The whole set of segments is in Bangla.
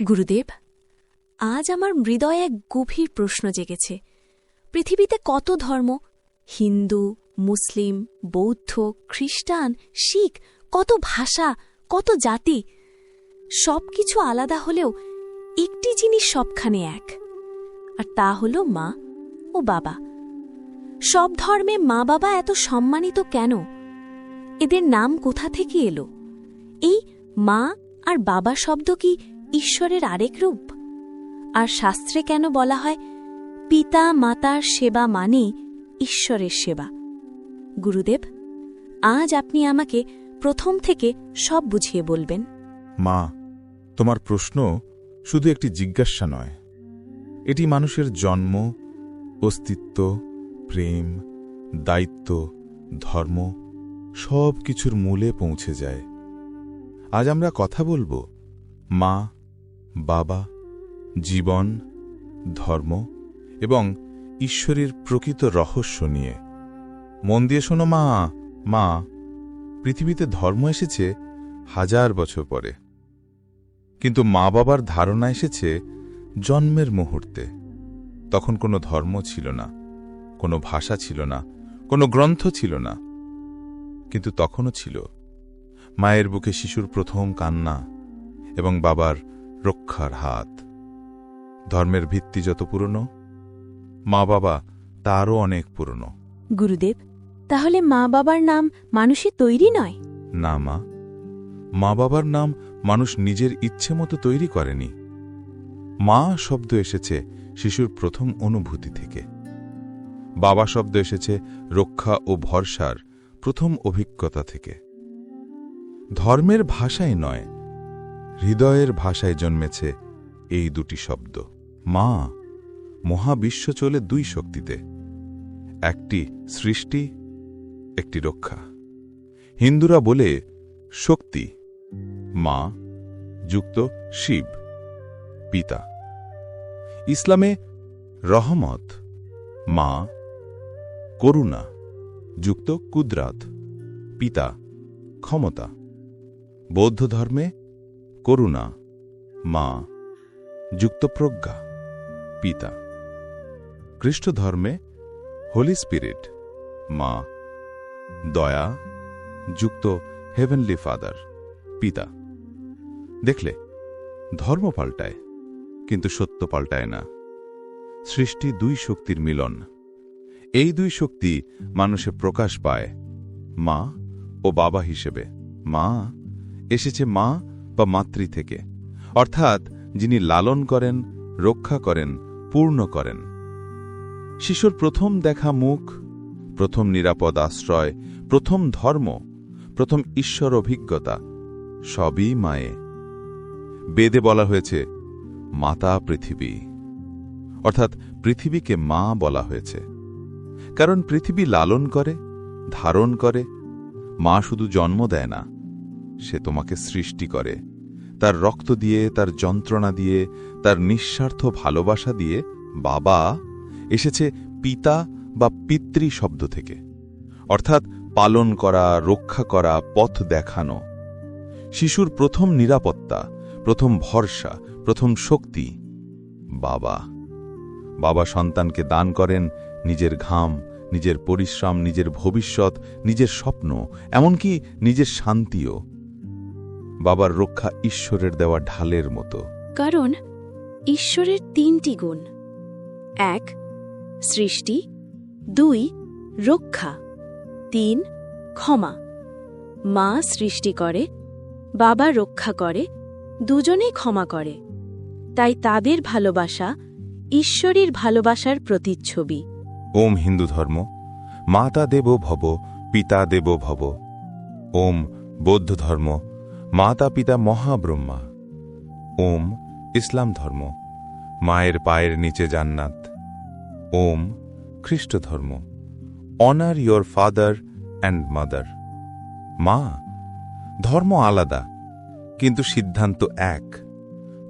গুরুদেব, আজ আমার হৃদয়ে এক গভীর প্রশ্ন জেগেছে। পৃথিবীতে কত ধর্ম? হিন্দু, মুসলিম, বৌদ্ধ, খ্রিস্টান, শিখ, কত ভাষা, কত জাতি? সব কিছু আলাদা হলেও একটি জিনিস সবখানে এক, আর তা হল মা ও বাবা। সব ধর্মে মা বাবা এত সম্মানিত কেন? এদের নাম কোথা থেকে এলো? এই মা আর বাবা শব্দ কি ঈশ্বরের আরেক রূপ? আর শাস্ত্রে কেন বলা হয়, পিতা মাতার সেবা মানেই ঈশ্বরের সেবা? গুরুদেব, আজ আপনি আমাকে প্রথম থেকে সব বুঝিয়ে বলবেন। মা, তোমার প্রশ্ন শুধু একটি জিজ্ঞাসা নয়। এটি মানুষের জন্ম, অস্তিত্ব, প্রেম, দায়িত্ব, ধর্ম সব কিছুর মূলে পৌঁছে যায়। আজ আমরা কথা বলব মা বাবা, জীবন, ধর্ম এবং ঈশ্বরের প্রকৃত রহস্য নিয়ে। মন দিয়ে শোনো মা মা, পৃথিবীতে ধর্ম এসেছে হাজার বছর পরে। কিন্তু মা বাবার ধারণা এসেছে জন্মের মুহূর্তে। তখন কোনো ধর্ম ছিল না, কোনো ভাষা ছিল না, কোনো গ্রন্থ ছিল না। কিন্তু তখনও ছিল। মায়ের বুকে শিশুর প্রথম কান্না এবং বাবার রক্ষার হাত। ধর্মের ভিত্তি যত পুরনো মা বাবা তারও অনেক পুরনো। গুরুদেব তাহলে মা বাবার নাম মানুষই তৈরি নয়? না মা মা বাবার নাম মানুষ নিজের ইচ্ছে মতো তৈরি করেনি। মা শব্দ এসেছে শিশুর প্রথম অনুভূতি থেকে। বাবা শব্দ এসেছে রক্ষা ও ভরসার প্রথম অভিজ্ঞতা থেকে। ধর্মের ভাষায় নয় হৃদয়ের ভাষায় জন্মেছে এই দুটি শব্দ। মা, মহাবিশ্ব চলে দুই শক্তিতে, একটি সৃষ্টি, একটি রক্ষা। হিন্দুরা বলে শক্তি, মা যুক্ত শিব, পিতা। ইসলামে রহমত, মা করুণা, যুক্ত কুদরাত, পিতা ক্ষমতা। বৌদ্ধ ধর্মে করুণা, মা যুক্ত প্রজ্ঞা পিতা। খ্রিস্ট ধর্মে হোলি স্পিরিট মা, দয়া, যুক্ত হেভেনলি ফাদার পিতা। দেখলে, ধর্ম পাল্টায়, কিন্তু সত্য পাল্টায় না। সৃষ্টি দুই শক্তির মিলন। এই দুই শক্তি মানুষে প্রকাশ পায় মা ও বাবা হিসেবে। মা, এসেছে মা বা মাতৃ থেকে, অর্থাৎ যিনি লালন করেন, রক্ষা করেন, পূর্ণ করেন। শিশুর প্রথম দেখা মুখ, প্রথম নিরাপদ আশ্রয়, প্রথম ধর্ম, প্রথম ঈশ্বর অভিজ্ঞতা, সবই মায়ে। বেদে বলা হয়েছে, মাতা পৃথিবী। অর্থাৎ পৃথিবীকে মা বলা হয়েছে। কারণ পৃথিবী লালন করে, ধারণ করে, মা শুধু জন্ম দেয় না সে তোমাকে সৃষ্টি করে। তার রক্ত দিয়ে, তার যন্ত্রণা দিয়ে, তার নিঃস্বার্থ ভালোবাসা দিয়ে বাবা এসেছে পিতা বা পিতৃ শব্দ থেকে। অর্থাৎ পালন করা, রক্ষা করা, পথ দেখানো। শিশুর প্রথম নিরাপত্তা, প্রথম ভরসা, প্রথম শক্তি বাবা। বাবা সন্তানকে দান করেন নিজের ঘাম, নিজের পরিশ্রম, নিজের ভবিষ্যৎ, নিজের স্বপ্ন, এমনকি নিজের শান্তিও। বাবার রক্ষা ঈশ্বরের দেওয়া ঢালের মতো। কারণ ঈশ্বরের তিনটি গুণ। এক সৃষ্টি। দুই রক্ষা। তিন ক্ষমা। মা সৃষ্টি করে বাবা রক্ষা করে দুজনেই ক্ষমা করে। তাই তাদের ভালোবাসা ঈশ্বরের ভালোবাসার প্রতিচ্ছবি। ওম হিন্দু ধর্ম মাতা দেব ভব পিতা দেব ভব। ওম বৌদ্ধ ধর্ম মাতা পিতা মহাব্রহ্মা। ওম, ইসলাম ধর্ম। মায়ের পায়ের নিচে জান্নাত। ওম, খ্রিস্ট ধর্ম। Honour your father and mother মা, ধর্ম আলাদা, কিন্তু সিদ্ধান্ত এক।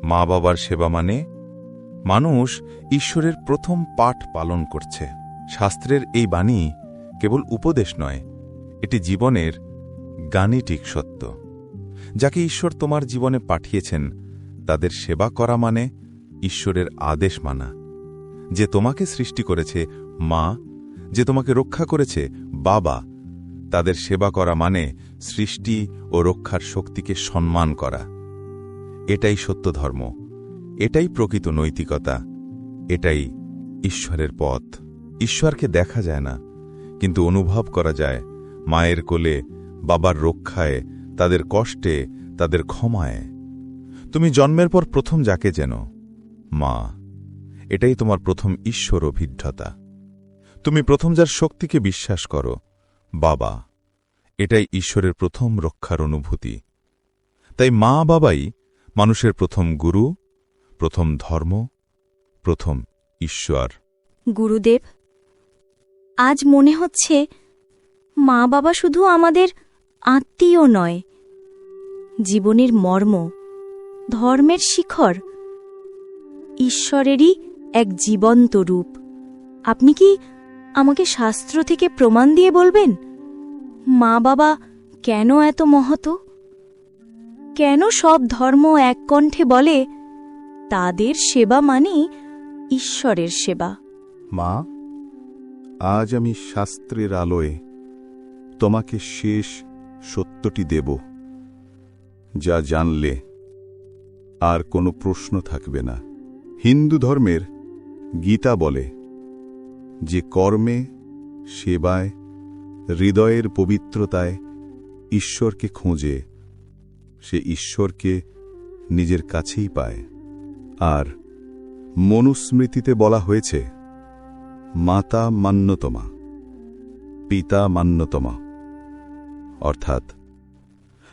মা বাবার সেবা মানে মানুষ ঈশ্বরের প্রথম পাঠ পালন করছে। শাস্ত্রের এই বাণী কেবল উপদেশ নয়, এটি জীবনের গাণিতিক সত্য। যাকে ঈশ্বর তোমার জীবনে পাঠিয়েছেন, তাদের সেবা করা মানে ঈশ্বরের আদেশ মানা। যে তোমাকে সৃষ্টি করেছে মা, যে তোমাকে রক্ষা করেছে বাবা, তাদের সেবা করা মানে সৃষ্টি ও রক্ষার শক্তিকে সম্মান করা। এটাই সত্য ধর্ম এটাই প্রকৃত নৈতিকতা, এটাই ঈশ্বরের পথ। ঈশ্বরকে দেখা যায় না, কিন্তু অনুভব করা যায়, মায়ের কোলে বাবার রক্ষায় তাদের কষ্টে, তাদের ক্ষমায়। তুমি জন্মের পর প্রথম যাকে যেন মা, এটাই তোমার প্রথম ঈশ্বর অভিজ্ঞতা। তুমি প্রথম যার শক্তিকে বিশ্বাস করো, বাবা, এটাই ঈশ্বরের প্রথম রক্ষার অনুভূতি। তাই মা বাবাই মানুষের প্রথম গুরু, প্রথম ধর্ম, প্রথম ঈশ্বর। গুরুদেব, আজ মনে হচ্ছে মা বাবা শুধু আমাদের আত্মীয় নয়। জীবনের মর্ম, ধর্মের শিখর, ঈশ্বরেরই এক জীবন্ত রূপ। আপনি কি আমাকে শাস্ত্র থেকে প্রমাণ দিয়ে বলবেন? মা বাবা কেন এত মহত কেন সব ধর্ম এক কণ্ঠে বলে, তাদের সেবা মানেই ঈশ্বরের সেবা মা, আজ আমি শাস্ত্রের আলোয় তোমাকে শেষ সত্যটি দেব, যা জানলে আর কোনো প্রশ্ন থাকবে না। হিন্দু ধর্মের গীতা বলে, যে কর্মে, সেবায়, হৃদয়ের পবিত্রতায় ঈশ্বরকে খোঁজে, সে ঈশ্বরকে নিজের কাছেই পায়। আর মনুস্মৃতিতে বলা হয়েছে, মাতা মান্যতমা, পিতা মান্যতমা। অর্থাৎ,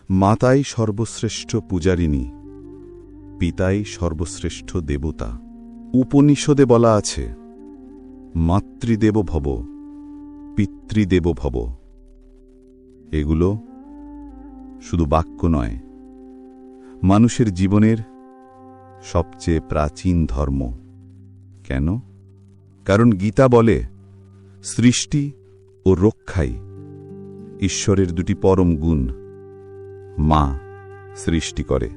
মাতাই সর্বশ্রেষ্ঠ পূজারিণী, পিতাই সর্বশ্রেষ্ঠ দেবতা। উপনিষদে বলা আছে, মাতৃদেব ভব, পিতৃদেব ভব। এগুলো শুধু বাক্য নয়, মানুষের জীবনের সবচেয়ে প্রাচীন ধর্ম। কেন? কারণ গীতা বলে, সৃষ্টি ও রক্ষাই ঈশ্বরের দুটি পরম গুণ, মা সৃষ্টি করে,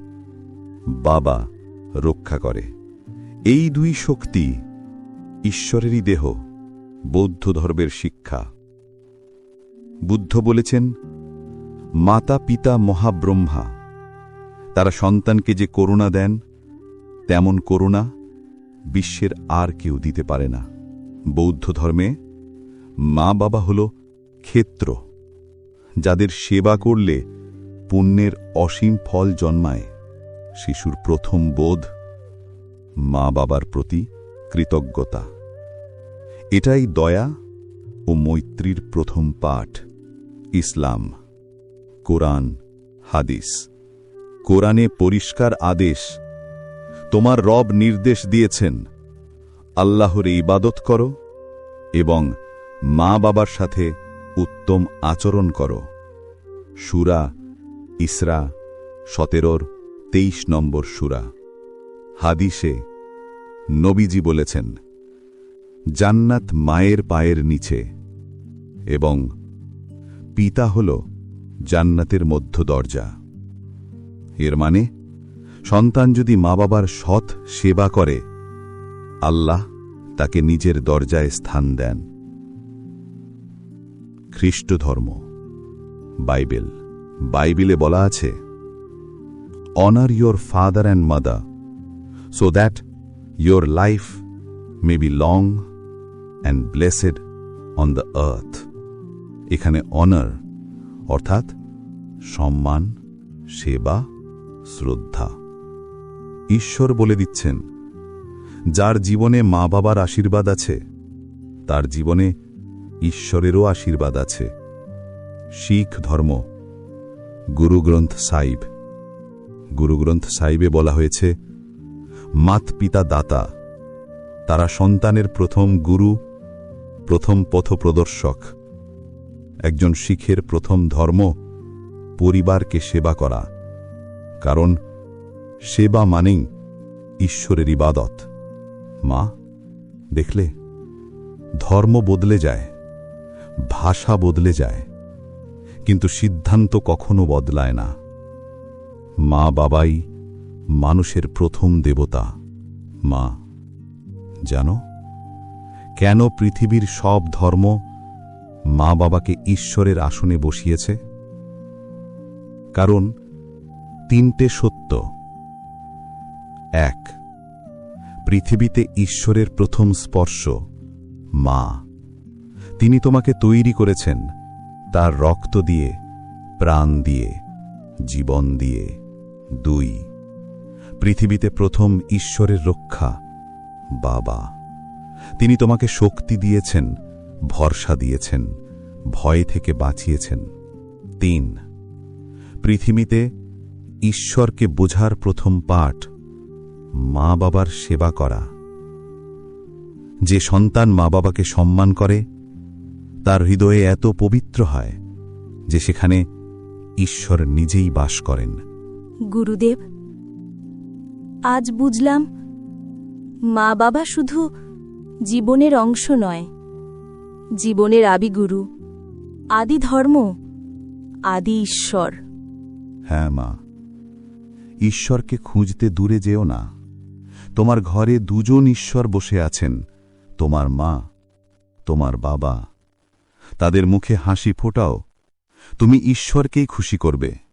বাবা রক্ষা করে। এই দুই শক্তি ঈশ্বরেরই দেহ, বৌদ্ধ ধর্মের শিক্ষা। বুদ্ধ বলেছেন, মাতা, পিতা, মহাব্রহ্মা, তারা সন্তানকে যে করুণা দেন, তেমন করুণা বিশ্বের আর কেউ দিতে পারে না। বৌদ্ধ ধর্মে মা বাবা হল ক্ষেত্র। যাদের সেবা করলে পুণ্যের অসীম ফল জন্মায়। শিশুর প্রথম বোধ মা বাবার প্রতি কৃতজ্ঞতা। এটাই দয়া ও মৈত্রীর প্রথম পাঠ। ইসলাম, কোরআন, হাদিস। কোরআনে পরিষ্কার আদেশ, তোমার রব নির্দেশ দিয়েছেন, আল্লাহর ইবাদত করো এবং মা বাবার সাথে উত্তম আচরণ করো। সুরা ইসরা সতেরোর তেইশ নম্বর সুরা। হাদিসে নবীজি বলেছেন, জান্নাত মায়ের পায়ের নিচে এবং পিতা হল জান্নাতের মধ্য দরজা। এর মানে সন্তান যদি মা বাবার সৎ সেবা করে, আল্লাহ তাকে নিজের দরজায় স্থান দেন। খ্রিস্ট ধর্ম বাইবেল। বাইবেলে বলা আছে honour your father and mother so that your life may be long and blessed on the earth এখানে অনার অর্থাৎ সম্মান, সেবা, শ্রদ্ধা। ঈশ্বর বলে দিচ্ছেন, যার জীবনে মা বাবার আশীর্বাদ আছে, তার জীবনে ঈশ্বরেরও আশীর্বাদ আছে। শিখ ধর্ম। গুরুগ্রন্থ সাইব। গুরুগ্রন্থ সাইবে বলা হয়েছে মাত পিতা দাতা। তারা সন্তানের প্রথম গুরু, প্রথম পথপ্রদর্শক। একজন শিখের প্রথম ধর্ম, পরিবারকে সেবা করা। কারণ, সেবা মানেই ঈশ্বরের ইবাদত। মা, দেখলে? ধর্ম বদলে যায়। ভাষা বদলে যায়, কিন্তু সিদ্ধান্ত কখনো বদলায় না। মা বাবাই মানুষের প্রথম দেবতা। মা, জানো, কেন পৃথিবীর সব ধর্ম মা বাবাকে ঈশ্বরের আসনে বসিয়েছে? কারণ তিনটে সত্য। এক, পৃথিবীতে ঈশ্বরের প্রথম স্পর্শ মা। তিনি তোমাকে তৈরি করেছেন তার রক্ত দিয়ে, প্রাণ দিয়ে, জীবন দিয়ে। দুই, পৃথিবীতে প্রথম ঈশ্বরের রক্ষা, বাবা। তিনি তোমাকে শক্তি দিয়েছেন, ভরসা দিয়েছেন, ভয় থেকে বাঁচিয়েছেন। তিন, পৃথিবীতে ঈশ্বরকে বোঝার প্রথম পাঠ মা বাবার সেবা করা। যে সন্তান মা বাবাকে সম্মান করে তার হৃদয়ে এত পবিত্র হয় যে সেখানে ঈশ্বর নিজেই বাস করেন। গুরুদেব আজ বুঝলাম মা বাবা শুধু জীবনের অংশ নয় জীবনের আবিগুরু আদি ধর্ম আদি ঈশ্বর। হ্যাঁ মা ঈশ্বরকে খুঁজতে দূরে যেও না। তোমার ঘরে দুজন ঈশ্বর বসে আছেন তোমার মা তোমার বাবা। তাদের মুখে হাসি ফোটাও। তুমি ঈশ্বরকেই খুশি করবে।